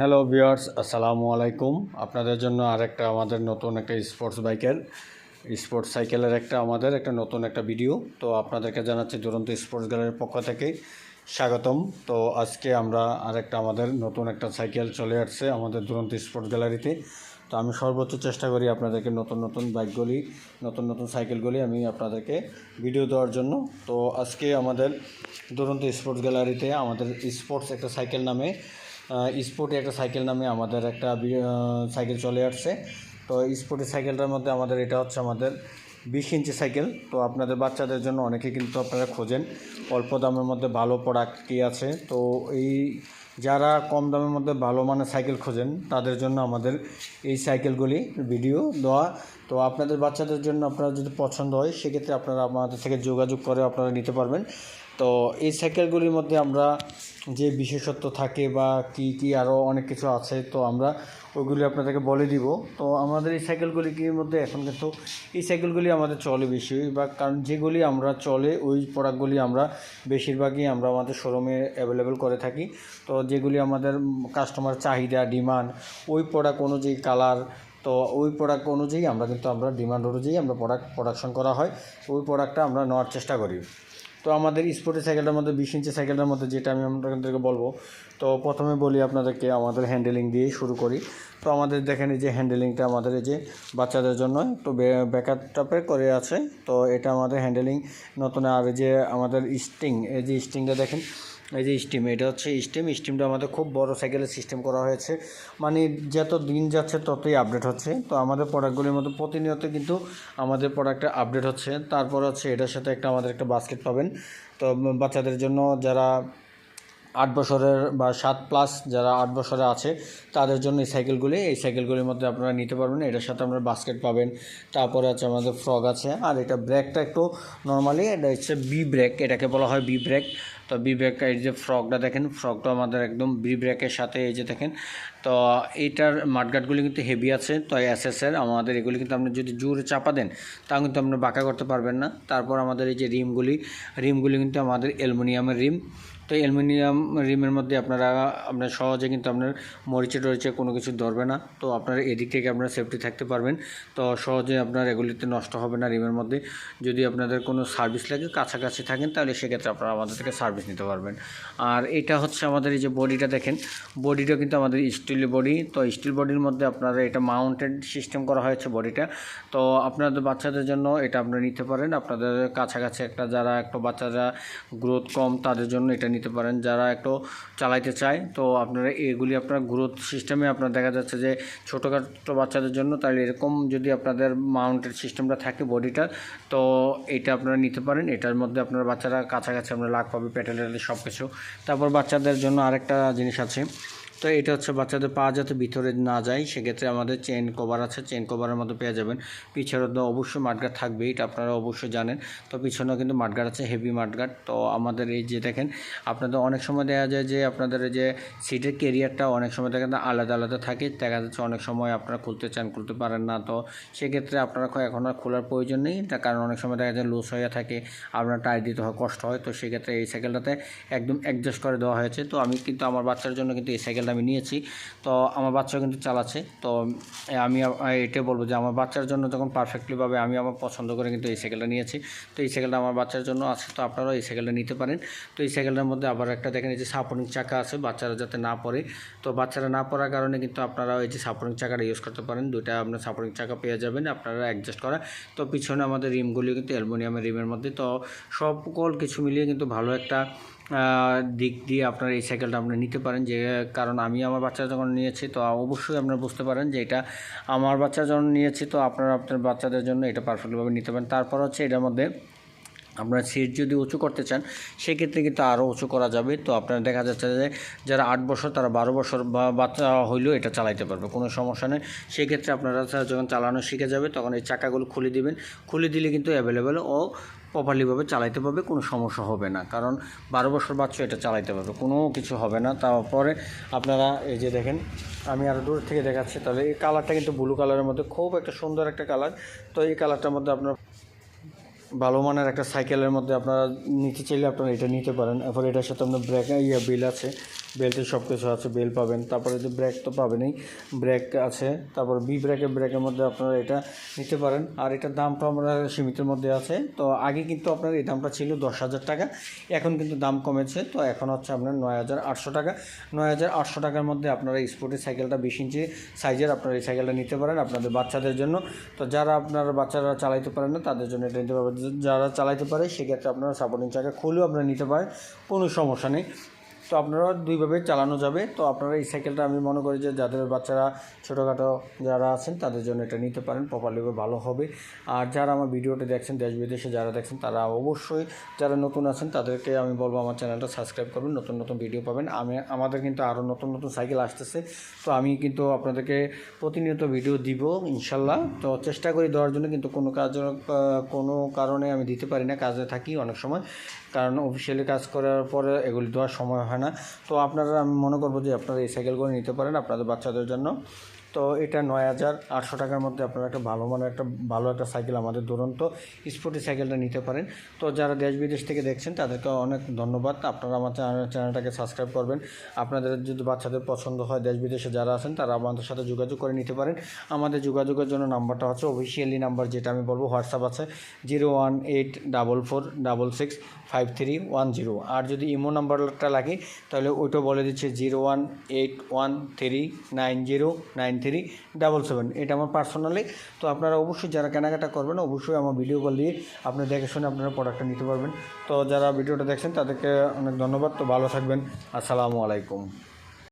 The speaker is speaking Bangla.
হ্যালো ভিউয়ার্স আসসালামু আলাইকুম আপনাদের জন্য আর একটা আমাদের নতুন একটা স্পোর্টস বাইকের স্পোর্টস সাইকেলের একটা আমাদের একটা নতুন একটা ভিডিও তো আপনাদেরকে জানাচ্ছি দুরন্ত স্পোর্টস গ্যালারির পক্ষ থেকে স্বাগতম। তো আজকে আমরা আর একটা আমাদের নতুন একটা সাইকেল চলে আসছে আমাদের দুরন্ত স্পোর্টস গ্যালারিতে তো আমি সর্বোচ্চ চেষ্টা করি আপনাদেরকে নতুন নতুন বাইকগুলি নতুন নতুন সাইকেলগুলি আমি আপনাদেরকে ভিডিও দেওয়ার জন্য। তো আজকে আমাদের দুরন্ত স্পোর্টস গ্যালারিতে আমাদের স্পোর্টস একটা সাইকেল নামে স্পোর্টে একটা সাইকেল নামে আমাদের একটা সাইকেল চলে আসছে। তো স্পোর্টের সাইকেলটার মধ্যে আমাদের এটা হচ্ছে আমাদের বিশ ইঞ্চি সাইকেল তো আপনাদের বাচ্চাদের জন্য অনেকে কিন্তু আপনারা খোঁজেন, অল্প দামের মধ্যে ভালো প্রোডাক্ট কী আছে। তো এই যারা কম দামের মধ্যে ভালো মানের সাইকেল খোঁজেন, তাদের জন্য আমাদের এই সাইকেলগুলি ভিডিও দেওয়া। তো আপনাদের বাচ্চাদের জন্য আপনারা যদি পছন্দ হয়, সেক্ষেত্রে আপনারা আমাদের থেকে যোগাযোগ করে আপনারা নিতে পারবেন। তো এই সাইকেলগুলির মধ্যে আমরা যে বিশেষত্ব থাকে বা কি কি আরও অনেক কিছু আছে, তো আমরা ওইগুলি আপনাদেরকে বলে দিব। তো আমাদের এই সাইকেলগুলির মধ্যে এখন কিন্তু এই সাইকেলগুলি আমাদের চলে বেশি বা কারণ যেগুলি আমরা চলে, ওই প্রোডাক্টগুলি আমরা বেশিরভাগই আমরা আমাদের শোরুমে অ্যাভেলেবেল করে থাকি। তো যেগুলি আমাদের কাস্টমার চাহিদা ডিমান্ড ওই প্রোডাক্ট অনুযায়ী কালার তো ওই প্রোডাক্ট অনুযায়ী আমরা কিন্তু আমরা ডিমান্ড অনুযায়ী আমরা প্রোডাক্ট প্রোডাকশন করা হয়। ওই প্রোডাক্টটা আমরা নেওয়ার চেষ্টা করি। তো আমাদের স্পোর্টের সাইকেলটার মধ্যে, বিশ ইঞ্চি সাইকেলটার মধ্যে যেটা আমি আপনাদেরকে বলব, তো প্রথমে বলি আপনাদেরকে আমাদের হ্যান্ডেলিং দিয়ে শুরু করি। তো আমাদের দেখেন এই যে হ্যান্ডেলিংটা আমাদের এই যে বাচ্চাদের জন্য একটু ব্যাকআপ টাপে করে আছে। তো এটা আমাদের হ্যান্ডেলিং নতুন আর এই যে আমাদের স্টিং এই যে স্টিংটা দেখেন এই যে স্টিম এটা হচ্ছে স্টিম স্টিমটা আমাদের খুব বড় সাইকেলের সিস্টেম করা হয়েছে। মানে যত দিন যাচ্ছে ততই আপডেট হচ্ছে। তো আমাদের প্রোডাক্টগুলির মধ্যে প্রতিনিয়ত কিন্তু আমাদের প্রোডাক্টটা আপডেট হচ্ছে। তারপর হচ্ছে এটার সাথে একটা আমাদের একটা বাস্কেট পাবেন। তো বাচ্চাদের জন্য যারা আট বছরের বা সাত প্লাস যারা আট বছরে আছে, তাদের জন্য এই সাইকেলগুলি এই সাইকেলগুলির মধ্যে আপনারা নিতে পারবেন। এটার সাথে আপনারা বাস্কেট পাবেন। তারপরে আছে আমাদের ফ্রগ আছে। আর এটা ব্রেকটা একটু নর্মালি এটা হচ্ছে বি ব্রেক এটাকে বলা হয় বি ব্রেক তো বি ব্রেকটা এই যে ফ্রকটা দেখেন ফ্রকটা আমাদের একদম বি ব্রেকের সাথে এই যে দেখেন। তো এইটার মাঠগাটগুলি কিন্তু হেভি আছে। তো এসএসের আমাদের এগুলি কিন্তু আপনি যদি জোরে চাপা দেন, তাও কিন্তু আপনি বাঁকা করতে পারবেন না। তারপর আমাদের এই যে রিমগুলি রিমগুলি কিন্তু আমাদের অ্যালুমিনিয়ামের রিম। তো অ্যালুমিনিয়াম রিমের মধ্যে আপনারা, আপনার সহজে কিন্তু আপনার মরিচে টরিচে কোনো কিছু ধরবে না। তো আপনার এদিক থেকে আপনারা সেফটি থাকতে পারবেন। তো সহজে আপনার এগুলিতে নষ্ট হবে না রিমের মধ্যে। যদি আপনাদের কোনো সার্ভিস লাগে, কাছাকাছি থাকেন, তাহলে সেক্ষেত্রে আপনারা আমাদের থেকে সার্ভিস নিতে পারবেন। আর এটা হচ্ছে আমাদের এই যে বডিটা দেখেন বডিটা কিন্তু আমাদের স্টিল বডি তো স্টিল বডির মধ্যে আপনারা এটা মাউন্টেড সিস্টেম করা হয়েছে বডিটা। তো আপনাদের বাচ্চাদের জন্য এটা আপনারা নিতে পারেন। আপনাদের কাছাকাছি একটা, যারা একটু বাচ্চারা গ্রোথ কম, তাদের জন্য এটা নিতে পারেন। যারা একটু চালাইতে চায়, তো আপনারা এগুলি আপনার গ্রোথ সিস্টেমে আপনার দেখা যাচ্ছে যে ছোটোখাটো বাচ্চাদের জন্য তাহলে এরকম যদি আপনাদের মাউন্টের সিস্টেমটা থাকে বডিটার তো এটা আপনারা নিতে পারেন। এটার মধ্যে আপনার বাচ্চারা কাছাকাছি আপনার লাগ পাবে পেটেল সব কিছু তারপর বাচ্চাদের জন্য আরেকটা জিনিস আছে তো এটা হচ্ছে বাচ্চাদের পা যাতে ভিতরে না যায়, সেক্ষেত্রে আমাদের চেন কভার আছে। চেন কভারের মধ্যে পেয়ে যাবেন। পিছের তো অবশ্যই মাঠগাট থাকবে, এটা আপনারা অবশ্যই জানেন। তো পিছনেও কিন্তু মাঠগাট আছে হেভি মাঠগাট। তো আমাদের এই যে দেখেন, আপনাদের অনেক সময় দেখা যায় যে আপনাদের যে সিটের কেরিয়ারটা অনেক সময় দেখেন আলাদা আলাদা থাকে। দেখা যাচ্ছে অনেক সময় আপনারা খুলতে চান, খুলতে পারেন না। তো সেক্ষেত্রে আপনারা এখন আর খোলার প্রয়োজন নেই। তার কারণ অনেক সময় দেখা যায় লুজ হয়ে থাকে, আপনার টায়ার দিতে হয়, কষ্ট হয়। তো সেক্ষেত্রে এই সাইকেলটাতে একদম অ্যাডজাস্ট করে দেওয়া হয়েছে। তো আমি কিন্তু আমার বাচ্চার জন্য কিন্তু এই সাইকেলটা আমি নিয়েছি। তো আমার বাচ্চাও কিন্তু চালাচ্ছে। তো আমি এটা বলব যে আমার বাচ্চার জন্য যখন পারফেক্টলি পাবে আমি আমার পছন্দ করে কিন্তু এই সাইকেলটা নিয়েছি। তো এই সাইকেলটা আমার বাচ্চার জন্য আছে। তো আপনারাও এই সাইকেলটা নিতে পারেন। তো এই সাইকেলটার মধ্যে আবার একটা দেখেন এই যে সাপোর্টিং চাকা আছে বাচ্চারা যাতে না পড়ে। তো বাচ্চারা না পড়ার কারণে কিন্তু আপনারা এই যে সাপোর্টিং চাকাটা ইউজ করতে পারেন। দুইটা আপনার সাপোর্টিং চাকা পেয়ে যাবেন, আপনারা অ্যাডজাস্ট করা। তো পিছনে আমাদের রিমগুলিও কিন্তু অ্যালুমিনিয়ামের রিমের মধ্যে। তো সকল কিছু মিলিয়ে কিন্তু ভালো একটা দিক দিয়ে আপনার এই সাইকেলটা আপনি নিতে পারেন যে, কারণ আমি আমার বাচ্চা যখন নিয়েছি, তো অবশ্যই আপনারা বুঝতে পারেন যে এটা আমার বাচ্চা যখন নিয়েছি, তো আপনারা আপনার বাচ্চাদের জন্য এটা পারফেক্টভাবে নিতে পারেন। তারপর হচ্ছে এটার মধ্যে আপনার সিট যদি উঁচু করতে চান, সেক্ষেত্রে কিন্তু আরও উঁচু করা যাবে। তো আপনার দেখা যাচ্ছে যে, যারা আট বছর, তারা বারো বছর বা বাচ্চা হইলেও এটা চালাইতে পারবে, কোনো সমস্যা নেই। সেক্ষেত্রে আপনারা যখন চালানো শিখে যাবে, তখন এই চাকাগুলো খুলে দিবেন। খুলে দিলে কিন্তু অ্যাভেলেবেল ও প্রপারলিভাবে চালাইতে পারবে, কোনো সমস্যা হবে না। কারণ বারো বছর বাচ্চা এটা চালাইতে পারবে, কোনো কিছু হবে না। তারপরে আপনারা এই যে দেখেন, আমি আরও দূর থেকে দেখাচ্ছি। তাহলে এই কালারটা কিন্তু ব্লু কালারের মধ্যে খুব একটা সুন্দর একটা কালার তো এই কালারটার মধ্যে আপনার ভালো মানের একটা সাইকেলের মধ্যে আপনারা নিতে চাইলে আপনারা এটা নিতে পারেন। এরপর এটার সাথে আপনার ব্রেক ইয়া বিল আছে। বেল্টের সব কিছু আছে, বেল পাবেন, তারপরে যে ব্রেক তো পাবেনই, ব্রেক আছে, তারপর বি ব্রেকের ব্রেকের মধ্যে আপনারা এটা নিতে পারেন। আর এটার দামটা আমরা সীমিতের মধ্যে আছে, তো আগে কিন্তু আপনার এই দামটা ছিল দশ হাজার টাকা, এখন কিন্তু দাম কমেছে, তো এখন হচ্ছে আপনার নয় হাজার আটশো টাকা। নয় হাজার আটশো টাকার মধ্যে আপনারা স্পোর্টের সাইকেলটা বিশ ইঞ্চি সাইজের আপনারা এই সাইকেলটা নিতে পারেন আপনাদের বাচ্চাদের জন্য। তো যারা আপনার বাচ্চারা চালাইতে পারেন না, তাদের জন্য এটা নিতে পারবেন। যারা চালাইতে পারে, সেক্ষেত্রে আপনারা সাপোর্টিং চাকা খুলেও আপনারা নিতে পারেন, কোনো সমস্যা নেই। তো আপনারা দুইভাবে চালানো যাবে। তো আপনারা এই সাইকেলটা আমি মনে করি যে যাদের বাচ্চারা ছোটোখাটো যারা আছেন, তাদের জন্য এটা নিতে পারেন প্রপারলি ভালো হবে। আর যারা আমার ভিডিওটা দেখছেন দেশ বিদেশে যারা দেখছেন, তারা অবশ্যই যারা নতুন আছেন, তাদেরকে আমি বলব আমার চ্যানেলটা সাবস্ক্রাইব করবেন, নতুন নতুন ভিডিও পাবেন। আমি, আমাদের কিন্তু আরও নতুন নতুন সাইকেল আসতেছে। তো আমি কিন্তু আপনাদেরকে প্রতিনিয়ত ভিডিও দিব, ইনশাল্লাহ। তো চেষ্টা করি দেওয়ার জন্য, কিন্তু কোনো কাজ কোনো কারণে আমি দিতে পারি না, কাজে থাকি অনেক সময়। কারণ অফিসিয়ালি কাজ করার পরে এগুলি দেওয়ার সময় হয় না। তো আপনারা আমি মনে করব যে আপনারা এই সাইকেলগুলো নিতে পারেন আপনাদের বাচ্চাদের জন্য। তো এটা নয় হাজার আটশো টাকার মধ্যে আপনারা একটা ভালো মানের একটা, ভালো একটা সাইকেল আমাদের দুরন্ত স্পোর্টি সাইকেলটা নিতে পারেন। তো যারা দেশ বিদেশ থেকে দেখছেন, তাদেরকে অনেক ধন্যবাদ। আপনারা আমার চ্যানেল চ্যানেলটাকে সাবস্ক্রাইব করবেন। আপনাদের যদি বাচ্চাদের পছন্দ হয়, দেশ বিদেশে যারা আছেন, তারা আমাদের সাথে যোগাযোগ করে নিতে পারেন। আমাদের যোগাযোগের জন্য নাম্বারটা হচ্ছে অফিসিয়ালি নাম্বার যেটা আমি বলব, হোয়াটসঅ্যাপ আছে zero one eight double four double six five three one zero আর যদি ইমো নাম্বারটা লাগে, তাহলে ওইটা বলে দিচ্ছে zero one eight one three nine zero nine three double seven এটা আমার পার্সোনালি তো আপনারা অবশ্যই যারা কেনাকাটা করবেন, অবশ্যই আমার ভিডিও কল দিয়ে আপনি দেখে শুনে আপনারা প্রোডাক্টটা নিতে পারবেন। তো যারা ভিডিওটা দেখছেন, তাদেরকে অনেক ধন্যবাদ। তো ভালো থাকবেন। আসসালামু আলাইকুম।